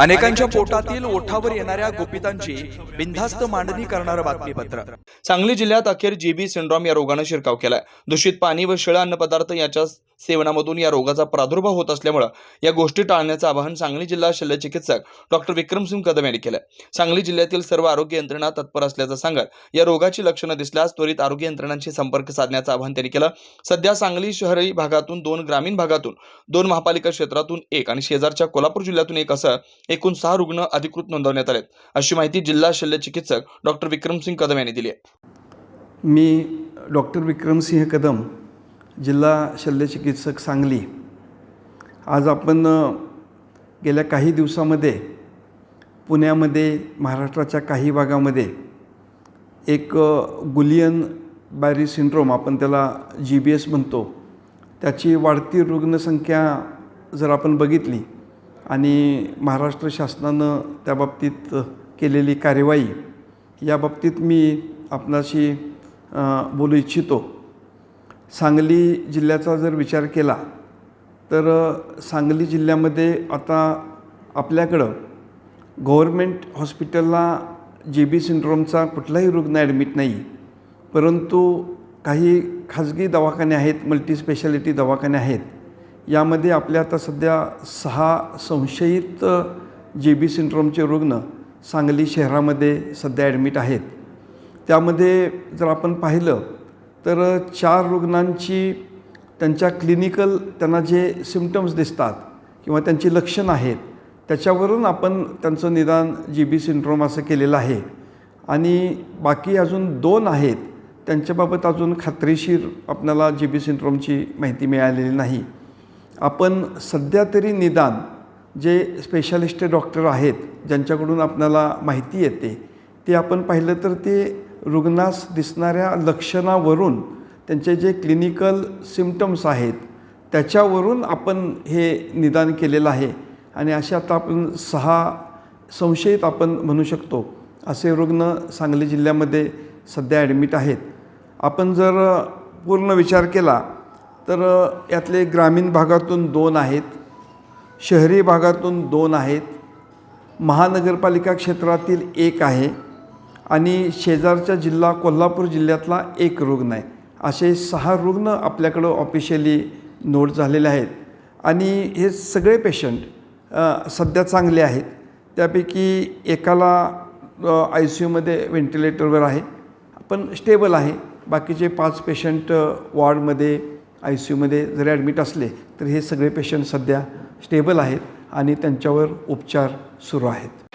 अनेकांच्या पोटातील ओठावर येणाऱ्या गोपितांची बिनधास्त मांडणी करणारं बातमीपत्र. सांगली जिल्ह्यात अखेर जीबी सिंड्रॉम या रोगानं शिरकाव केलाय. दूषित पाणी व शिळा अन्नपदार्थ याच्या सेवनामधून या रोगाचा प्रादुर्भाव होत असल्यामुळे या गोष्टी टाळण्याचं आवाहन सांगली जिल्हा शल्यचिकित्सक डॉक्टर विक्रमसिंग कदम यांनी केलं सांगली जिल्ह्यातील सर्व आरोग्य यंत्रणा तत्पर असल्याचं सांगत या रोगाची लक्षणं दिसल्यास त्वरित आरोग्य यंत्रणांशी संपर्क साधण्याचं आवाहन त्यांनी केलं. सध्या सांगली शहरी भागातून दोन ग्रामीण भागातून दोन महापालिका क्षेत्रातून एक आणि शेजारच्या कोल्हापूर जिल्ह्यातून एक असं एकूण सहा रुग्ण अधिकृत नोंदवण्यात आलेत. अशी माहिती जिल्हा शल्यचिकित्सक डॉक्टर विक्रमसिंग कदम यांनी दिली आहे. मी डॉक्टर विक्रमसिंह कदम जिल्हा शल्यचिकित्सक सांगली. आज आपण गेल्या काही दिवसामध्ये पुण्यामध्ये महाराष्ट्राच्या काही भागामध्ये एक गुलियन बॅरी सिंड्रोम आपण त्याला जी बी एस म्हणतो. त्याची वाढती रुग्णसंख्या जर आपण बघितली आणि महाराष्ट्र शासनानं त्या बाबतीत केलेली कार्यवाही या बाबतीत मी आपणाशी बोलू इच्छितो. सांगली जिल्ह्याचा जर विचार केला तर सांगली जिल्ह्यामध्ये आता आपल्याकडं गव्हर्मेंट हॉस्पिटलला जे बी सिंड्रोमचा कुठलाही रुग्ण ॲडमिट नाही परंतु काही खाजगी दवाखाने आहेत मल्टीस्पेशालिटी दवाखाने आहेत यामध्ये आपल्या आता सध्या सहा संशयित जे बी सिंड्रोमचे रुग्ण सांगली शहरामध्ये सध्या ॲडमिट आहेत. त्यामध्ये जर आपण पाहिलं तर चार रुग्णांची त्यांच्या क्लिनिकल त्यांना जे सिमटम्स दिसतात किंवा त्यांची लक्षणं आहेत त्याच्यावरून आपण त्यांचं निदान जी बी सिंड्रोम असं केलेलं आहे. आणि बाकी अजून दोन आहेत त्यांच्याबाबत अजून खात्रीशीर आपल्याला जी बी सिंड्रोमची माहिती मिळालेली नाही. आपण सध्या तरी निदान जे स्पेशालिस्ट डॉक्टर आहेत ज्यांच्याकडून आपल्याला माहिती येते ते आपण पाहिलं तर ते रुग्णास दिसणाऱ्या लक्षणावरून त्यांचे जे क्लिनिकल सिमटम्स आहेत त्याच्यावरून आपण हे निदान केलेलं आहे. आणि असे आता आपण सहा संशयित आपण म्हणू शकतो. असे रुग्ण सांगली जिल्ह्यामध्ये सध्या ॲडमिट आहेत. आपण जर पूर्ण विचार केला तर यातले ग्रामीण भागातून दोन आहेत शहरी भागातून दोन आहेत महानगरपालिका क्षेत्रातील एक आहे. आणि शेजारच्या जिल्हा कोल्हापूर जिल्ह्यातला एक रुग्ण आहे. असे सहा रुग्ण आपल्याकडं ऑफिशियली नोट झालेले आहेत. आणि हे सगळे पेशंट सध्या चांगले आहेत. त्यापैकी एकाला आय सी यूमध्ये व्हेंटिलेटरवर आहे. पण स्टेबल आहे. बाकीचे पाच पेशंट वॉर्डमध्ये आय सी यूमध्ये जरी ॲडमिट असले तर हे सगळे पेशंट सध्या स्टेबल आहेत आणि त्यांच्यावर उपचार सुरू आहेत.